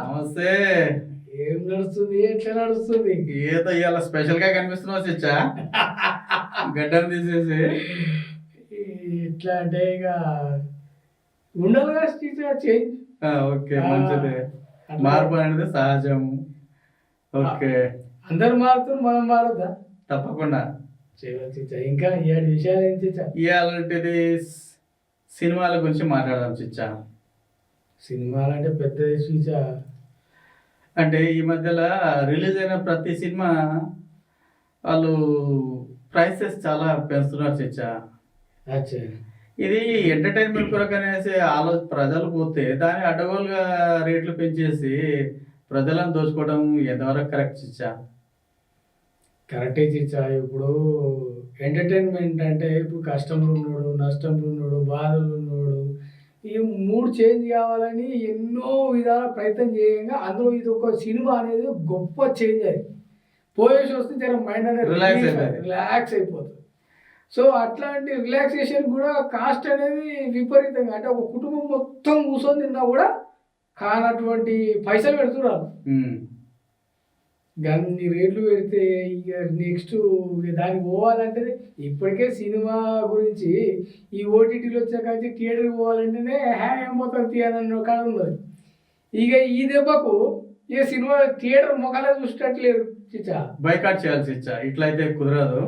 నమస్తే. ఏం నడుస్తుంది? ఎట్లా నడుస్తుంది? ఏదో ఇవాళ స్పెషల్గా కనిపిస్తున్నావు చిచ్చా. గడ్డను తీసేసి. ఎట్లా అంటే ఇక ఉండాలిగా టీచర్ చేంజ్. ఓకే మంచిది. మార్పు అనేది సహజం. ఓకే. అందరు మారుతారు మనం మారద్దా? తప్పకుండా. ఇంకా ఏడు విషయాలు ఏం ఇవాళంటిది సినిమాల గురించి మాట్లాడదాం చిచ్చా. సినిమాలు అంటే పెద్ద చూసా అంటే ఈ మధ్యలో రిలీజ్ అయిన ప్రతి సినిమా వాళ్ళు ప్రైసెస్ చాలా పెంచుతున్నారు చిచ్చా. అచ్చా. ఇది ఎంటర్టైన్మెంట్ కొరకు అనేసి ఆలో ప్రజలు పోతే దాన్ని అడ్డగోలుగా రేట్లు పెంచేసి ప్రజలను దోచుకోవడం ఎంతవరకు కరెక్ట్ ఇచ్చా కరెక్టే చిచ్చా. ఇప్పుడు ఎంటర్టైన్మెంట్ అంటే ఇప్పుడు కష్టంలో ఉన్నాడు నష్టంలో ఉన్నాడు బాధలు ఉన్నాడు ఈ మూడు చేంజ్ కావాలని ఎన్నో విధాల ప్రయత్నం చేయంగా అందులో ఇది ఒక సినిమా అనేది గొప్ప చేంజ్ అది. పోయేసి వస్తే జర మైండ్ అనేది. రిలాక్స్ అయిపోతుంది. సో అట్లాంటి రిలాక్సేషన్ కూడా కాస్ట్ అనేది విపరీతంగా అంటే ఒక కుటుంబం మొత్తం కూర్చొని తిన్నా కూడా కానటువంటి పైసలు పెడుతున్నారు గన్ని రేట్లు పెడితే ఇక నెక్స్ట్ దానికి పోవాలంటే ఇప్పటికే సినిమా గురించి ఈ ఓటీటీలో వచ్చాక థియేటర్కి పోవాలంటేనే హ్యా మొత్తం తీయాలన్న కాడ ఉన్నది. ఇక ఈ దెబ్బకు ఇక సినిమా థియేటర్ మొక్కలే చూసేటట్లేదు చిచ్చా. బైకాట్ చేయాల్సి ఇచ్చా ఇట్లయితే కుదరదు.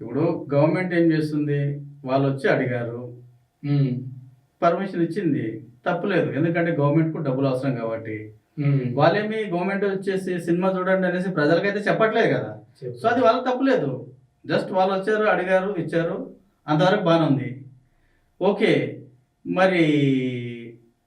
ఇప్పుడు గవర్నమెంట్ ఏం చేస్తుంది? వాళ్ళు వచ్చి అడిగారు. పర్మిషన్ ఇచ్చింది. తప్పులేదు. ఎందుకంటే గవర్నమెంట్కు డబ్బులు అవసరం కాబట్టి. వాళ్ళేమి గవర్నమెంట్ వచ్చేసి సినిమా చూడండి అనేసి ప్రజలకైతే చెప్పట్లేదు కదా. సో అది వాళ్ళ తప్పులేదు. జస్ట్ వాళ్ళు వచ్చారు అడిగారు ఇచ్చారు. అంతవరకు బాగానే ఉంది. ఓకే. మరి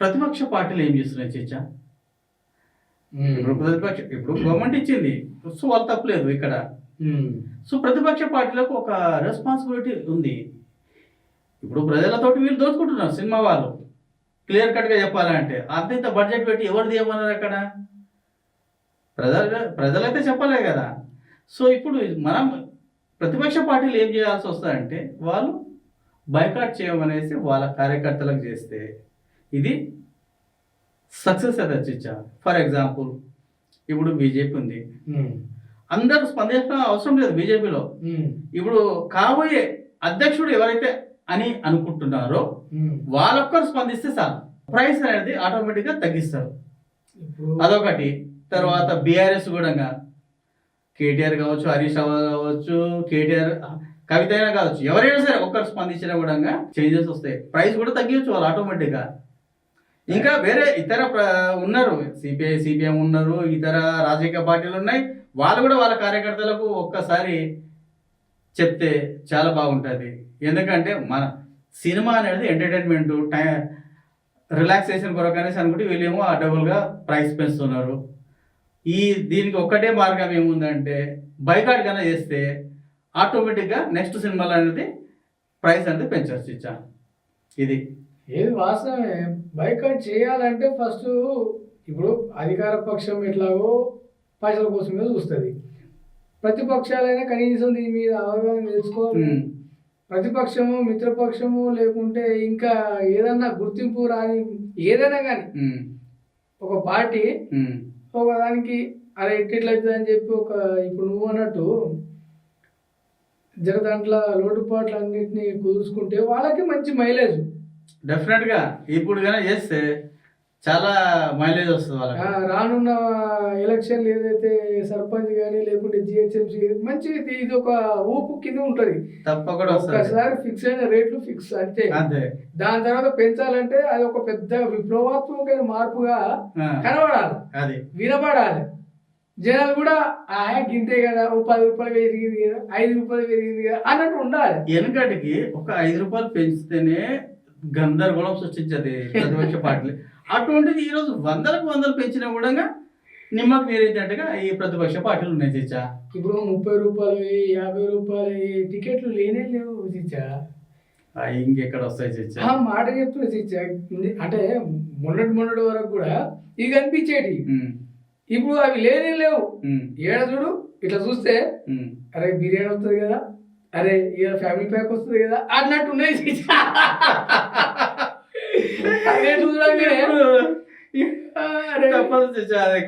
ప్రతిపక్ష పార్టీలు ఏం చేస్తున్నాయి చర్చా ఇప్పుడు ప్రతిపక్ష ఇప్పుడు గవర్నమెంట్ ఇచ్చింది. సో వాళ్ళు తప్పులేదు ఇక్కడ. సో ప్రతిపక్ష పార్టీలకు ఒక రెస్పాన్సిబిలిటీ ఉంది. ఇప్పుడు ప్రజలతోటి వీళ్ళు దోచుకుంటున్నారు సినిమా వాళ్ళు. క్లియర్ కట్గా చెప్పాలంటే అంత ఇంత బడ్జెట్ పెట్టి ఎవరు తీయమన్నారు అక్కడ? ప్రజలు ప్రజలైతే చెప్పలే కదా. సో ఇప్పుడు మనం ప్రతిపక్ష పార్టీలు ఏం చేయాల్సి వస్తుందంటే వాళ్ళు బైకాట్ చేయమనేసి వాళ్ళ కార్యకర్తలకు చేస్తే ఇది సక్సెస్ అయితే వచ్చిచ్చా ఫర్ ఎగ్జాంపుల్ ఇప్పుడు బీజేపీ ఉంది. అందరూ స్పందించడం అవసరం లేదు బీజేపీలో. ఇప్పుడు కాబోయే అధ్యక్షుడు ఎవరైతే అని అనుకుంటున్నారో ఉమ్. వాళ్ళొక్కరు స్పందిస్తే చాలు ప్రైస్ అనేది ఆటోమేటిక్గా తగ్గిస్తారు. అదొకటి. తర్వాత బీఆర్ఎస్ కూడా కేటీఆర్ కావచ్చు హరీష్ రావు కావచ్చు కేటీఆర్ కవిత అయినా కావచ్చు ఎవరైనా సరే ఒక్కరు స్పందించినా కూడా చేంజెస్ వస్తాయి. ప్రైస్ కూడా తగ్గించు వాళ్ళు ఆటోమేటిక్గా. ఇంకా వేరే ఇతర ఉన్నారు. సిపిఐ సిపిఎం ఉన్నారు ఇతర రాజకీయ పార్టీలు ఉన్నాయి. వాళ్ళు కూడా వాళ్ళ కార్యకర్తలకు ఒక్కసారి చెప్తే చాలా బాగుంటుంది. ఎందుకంటే మన సినిమా అనేది ఎంటర్టైన్మెంట్ టైం రిలాక్సేషన్ కొరకు అనేసి అనుకుంటే వీళ్ళేమో డబుల్గా ప్రైస్ పెంచుతున్నారు. ఈ దీనికి ఒక్కటే మార్గం ఏముందంటే బైకాట్ కన్నా చేస్తే ఆటోమేటిక్గా నెక్స్ట్ సినిమాలు అనేది ప్రైస్ అనేది పెంచవచ్చు ఇచ్చా. ఇది. ఏది వాస్తవమే. బైకాట్ చేయాలంటే ఫస్ట్ ఇప్పుడు అధికార పక్షం ఎట్లాగో పైసల కోసమే చూస్తుంది. ప్రతిపక్షాలైనా కనీసం దీని మీద అవగాహన తెలుసుకోవాలి ప్రతిపక్షము మిత్రపక్షము లేకుంటే ఇంకా ఏదన్నా గుర్తింపు రాని ఏదైనా కానీ ఒక పార్టీ ఒక దానికి అరే ఎట్లయితుంది అని చెప్పి ఒక ఇప్పుడు నువ్వు అన్నట్టు జర దాంట్లో లోటుపాట్లు అన్నింటినీ కుదుర్చుకుంటే వాళ్ళకి మంచి మైలేజ్. డెఫినెట్గా ఇప్పుడు కనుక చేస్తే చాలా మైలేజ్ వస్తుంది వాళ్ళకి. రానున్న ఎలక్షన్లు ఏదైతే సర్పంచ్ కానీ లేకుంటే జిహెచ్ఎంసీ మంచి ఇది ఒక ఊపు కింద ఉంటది. తప్పకుండా వస్తుంది. ఒక్కసారి ఫిక్స్ అయిన రేట్లు ఫిక్స్ అంతే. అంతే. దాని తర్వాత పెంచాలంటే అది ఒక పెద్ద విప్లవాత్మకమైన మార్పుగా కనబడాలి. అది. వినపడాలి జనాలు కూడా ఆ గింతే కదా ఓ పది రూపాయలు పెరిగింది కదా ఐదు రూపాయలు పెరిగింది కదా అన్నట్టు ఉండాలి. వెనకటికి ఒక ఐదు రూపాయలు పెంచితేనే గందరగోళం సృష్టించదు ప్రతిపక్ష పార్టీలు. అటువంటిది ఈరోజు వందలకు వందలు పెంచినా కూడా నిమ్మకు నీరైనట్టుగా ఈ ప్రతిపక్ష పార్టీలు ఉన్నాయి చిచ్చా ఇప్పుడు ముప్పై రూపాయలు యాభై రూపాయలు టికెట్లు లేనే లేవు చిచ్చా ఇంకెక్కడ వస్తాయి చిచ్చా ఆ మాట చెప్తున్నా చిచ్చా అంటే మొన్నటి మొన్నటి వరకు కూడా ఇవి కనిపించేటి ఇప్పుడు అవి లేనే లేవు. ఏడ చూడు ఇట్లా చూస్తే. అరే బిర్యానీ వస్తుంది కదా అరే ఇక ఫ్యామిలీ ప్యాక్ వస్తుంది కదా అన్నట్టు ఉన్నాయి చిచ్చా. అదే చూడగానే అరే తప్పదు చిచ్చా అది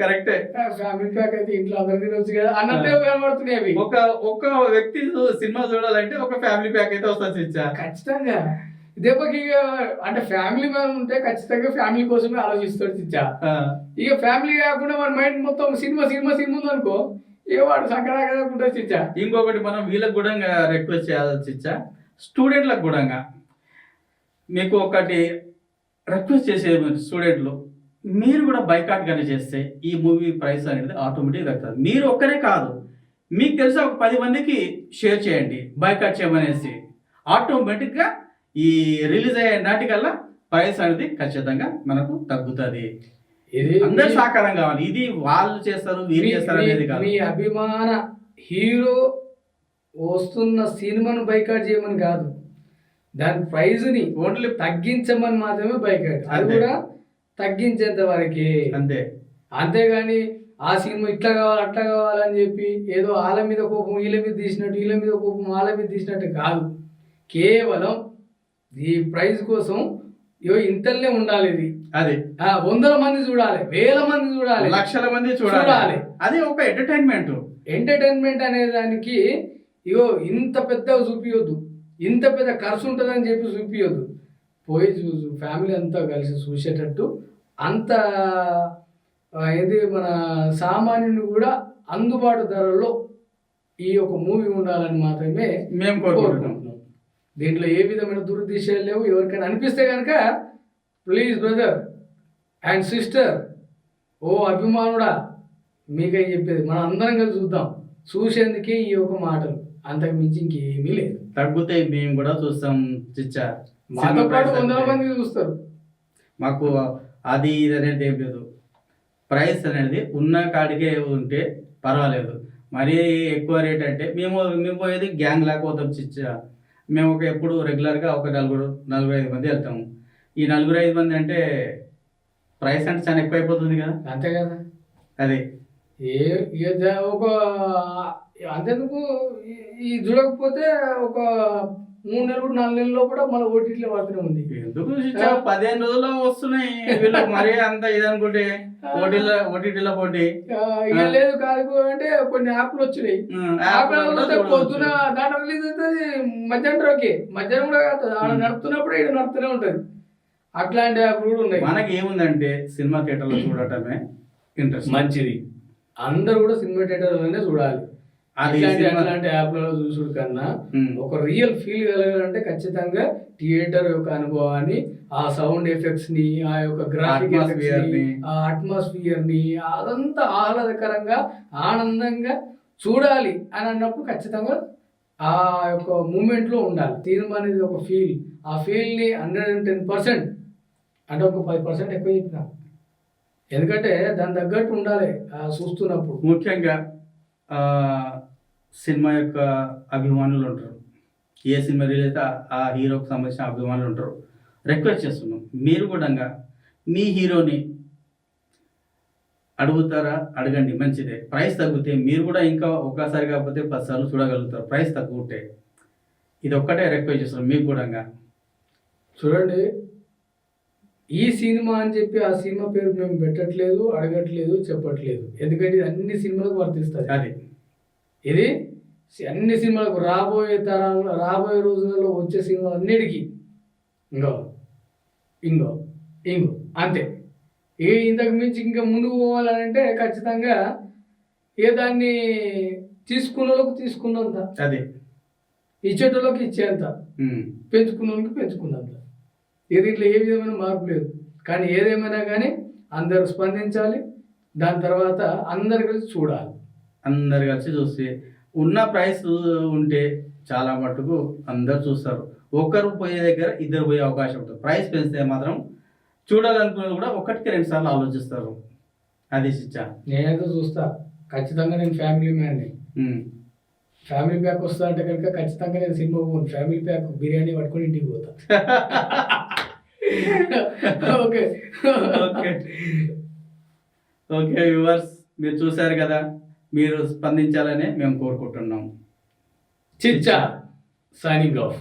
కరెక్టే ఫ్యామిలీ ప్యాక్ అయితే ఇంట్లో అందరు తినొచ్చు కదా. అన్నట్టే కనబడుతున్నాయి అవి. ఒక ఒక వ్యక్తి సినిమా చూడాలంటే ఒక ఫ్యామిలీ ప్యాక్ అయితే వస్తుంది చిచ్చా ఖచ్చితంగా. దెబ్బకి ఇక అంటే ఫ్యామిలీ మ్యాన్ ఉంటే ఖచ్చితంగా ఫ్యామిలీ కోసమే ఆలోచిస్తాడు చిచ్చా ఇక ఫ్యామిలీ కాకుండా మన మైండ్ మొత్తం సినిమా సినిమా సినిమా ఉంది అనుకో ఇక వాడు సంకరాకుండా చిచ్చా ఇంకొకటి మనం వీళ్ళకి కూడా రిక్వెస్ట్ చేయాలి చిచ్చా స్టూడెంట్లకు కూడా. మీకు ఒకటి రిక్వెస్ట్ చేసే స్టూడెంట్లు మీరు కూడా బైకాట్ కానీ చేస్తే ఈ మూవీ ప్రైస్ అనేది ఆటోమేటిక్ తగ్గుతుంది. మీరు ఒక్కరే కాదు. మీకు తెలిసి ఒక పది మందికి షేర్ చేయండి బైకాట్ చేయమనేసి. ఆటోమేటిక్గా ఈ రిలీజ్ అయ్యే నాటికల్లా ప్రైస్ అనేది ఖచ్చితంగా మనకు తగ్గుతుంది. ఇది అందరు సహకారం కావాలి. ఇది వాళ్ళు చేస్తారు వీరు చేస్తారు అనేది కాదు. మీ అభిమాన హీరో వస్తున్న సినిమాను బైకాట్ చేయమని కాదు. దాని ప్రైజ్ని ఓన్లీ తగ్గించమని మాత్రమే బైకాట్ అది. కూడా తగ్గించేంత వరకే. అంతే. అంతేగాని ఆ సినిమా ఇట్లా కావాలి అట్లా కావాలని చెప్పి ఏదో వాళ్ళ మీద కోపం వీళ్ళ మీద తీసినట్టు వీళ్ళ మీద కోపం వాళ్ళ మీద తీసినట్టు కాదు. కేవలం ఈ ప్రైజ్ కోసం ఇగో ఇంతలనే ఉండాలి ఇది. అది. వందల మంది చూడాలి వేల మంది చూడాలి. లక్షల మంది చూడాలి. అది ఒక ఎంటర్టైన్మెంట్ ఎంటర్టైన్మెంట్ అనే దానికి ఇగో ఇంత పెద్దగా చూపియొద్దు. ఇంత పెద్ద ఖర్చు ఉంటుందని చెప్పి చూపియొద్దు. పోయి చూసు ఫ్యామిలీ అంతా కలిసి చూసేటట్టు అంత ఏంది మన సామాన్యుని కూడా అందుబాటు ధరల్లో ఈ యొక్క మూవీ ఉండాలని మాత్రమే మేము కోరుకుంటున్నాం. కోరుకుంటున్నాం. దీంట్లో ఏ విధమైన దురుద్దేశాలు లేవు. ఎవరికైనా అనిపిస్తే కనుక ప్లీజ్ బ్రదర్ అండ్ సిస్టర్ ఓ అభిమానుడా మీకై చెప్పేది. మనం అందరం కలిసి చూద్దాం. చూసేందుకే ఈ యొక్క మాటలు. అంతకు మించి ఇంకేమీ లేదు. తగ్గితే మేము కూడా చూస్తాం చిచ్చా. మాతో పాటు వందల మంది చూస్తారు. మాకు అది ఇది అనేది ఏం లేదు. ప్రైస్ అనేది ఉన్న కాడికే ఉంటే పర్వాలేదు. మరీ ఎక్కువ రేట్ అంటే మేము మేము పోయేది గ్యాంగ్ లాగా పోతాం చిచ్చా. మేము ఒక ఎప్పుడు రెగ్యులర్గా ఒక నలుగురు నలుగురు ఐదు మంది వెళ్తాము ఈ నలుగురు ఐదు మంది అంటే ప్రైస్ అంటే చాలా ఎక్కువ అయిపోతుంది కదా. అంతే కదా. అది. ఏ ఒక అంతెందుకు ఈ- చూడకపోతే ఒక మూడు నెలలు నాలుగు నెలల్లో కూడా మన ఓటీటీలో పడుతూనే ఉంది. ఎందుకు పదిహేను రోజుల్లో వస్తున్నాయి. వీళ్ళు మరీ అంత ఇది అనుకుంటే ఓటీలో ఓటీటీలో పోటీ. లేదు కాదు అంటే కొన్ని యాప్లు వచ్చినాయి. పొద్దున దాంట్లో రిలీజ్ అవుతుంది మధ్యాహ్నం ఓకే మధ్యాహ్నం కూడా కాదు ఆడ. నడుపుతున్నప్పుడు ఇక్కడ నడుపుతూనే ఉంటది. అట్లాంటి యాప్లు కూడా ఉన్నాయి. మనకి ఏముందంటే సినిమా థియేటర్లో చూడటమే ఇంట్రెస్ట్. మంచిది. అందరూ కూడా సినిమా థియేటర్లోనే చూడాలి. సినిమా- అట్లాంటి యాప్లలో చూసుడు కన్నా ఒక రియల్ ఫీల్ కలగాలంటే ఖచ్చితంగా థియేటర్ యొక్క అనుభవాన్ని ఆ సౌండ్ ఎఫెక్ట్స్ని ఆ యొక్క గ్రాఫిక్ని. ఆ అట్మాస్ఫియర్ని అదంతా ఆహ్లాదకరంగా ఆనందంగా చూడాలి అని అన్నప్పుడు ఖచ్చితంగా ఆ యొక్క మూమెంట్లో ఉండాలి. సినిమా అనేది ఒక ఫీల్. ఆ ఫీల్ని హండ్రెడ్ అండ్ టెన్ పర్సెంట్ అంటే ఒక పది పర్సెంట్ ఎక్కువ చెప్పిన. ఎందుకంటే దాని తగ్గట్టు ఉండాలి చూస్తున్నప్పుడు. ముఖ్యంగా సినిమా యొక్క అభిమానులు ఉంటారు. ఏ సినిమా రిలీజ్ అయితే ఆ- హీరోకి సంబంధించిన అభిమానులు ఉంటారు. రిక్వెస్ట్ చేస్తున్నాం. మీరు కూడా మీ హీరోని అడుగుతారా? అడగండి మంచిదే. ప్రైస్ తగ్గితే మీరు కూడా ఇంకా ఒక్కసారి కాకపోతే పది సార్లు చూడగలుగుతారు. ప్రైస్ తగ్గుంటే. ఇది ఒక్కటే రిక్వెస్ట్ చేస్తున్నాం. మీకు కూడా చూడండి ఈ సినిమా అని చెప్పి ఆ సినిమా పేరు మేము పెట్టట్లేదు అడగట్లేదు చెప్పట్లేదు. ఎందుకంటే ఇది అన్ని సినిమాలకు వర్తిస్తుంది. అది. ఇది అన్ని సినిమాలకు రాబోయే తరాల్లో రాబోయే రోజులలో వచ్చే సినిమాలు అన్నిటికీ ఇంకో ఇంకో ఇంకో అంతే. ఏ ఇంతకు మించి ఇంకా ముందుకు పోవాలంటే ఖచ్చితంగా ఏ దాన్ని తీసుకున్న వాళ్ళకు తీసుకున్నంత. అది. ఇచ్చేటోళ్ళకి ఇచ్చేంత. ఉమ్. పెంచుకున్నోళ్ళకి పెంచుకున్నంత. ఇది ఇట్లా ఏ విధమైన మార్పు లేదు. కానీ ఏదేమైనా కానీ అందరూ స్పందించాలి. దాని తర్వాత అందరు కలిసి చూడాలి. అందరు కలిసి చూస్తే ఉన్న ప్రైస్ ఉంటే చాలా మటుకు అందరు చూస్తారు. ఒక్కరు పోయే దగ్గర ఇద్దరు పోయే అవకాశం ఉంటుంది. ప్రైస్ పెంచితే మాత్రం చూడాలనుకున్నది కూడా ఒకటికి రెండు సార్లు ఆలోచిస్తారు. అది శిక్ష. నేనైతే చూస్తా. ఖచ్చితంగా నేను ఫ్యామిలీ మ్యాన్ని ఫ్యామిలీ ప్యాక్ వస్తా అంటే కనుక ఖచ్చితంగా నేను సినిమా పోను. ఫ్యామిలీ ప్యాక్ బిర్యానీ పట్టుకొని ఇంటికి పోతా. ఓకే ఓకే ఓకే వ్యూవర్స్ మీరు చూశారు కదా మీరు స్పందించాలని మేము కోరుకుంటున్నాం. చిచ్చా సైనింగ్ ఆఫ్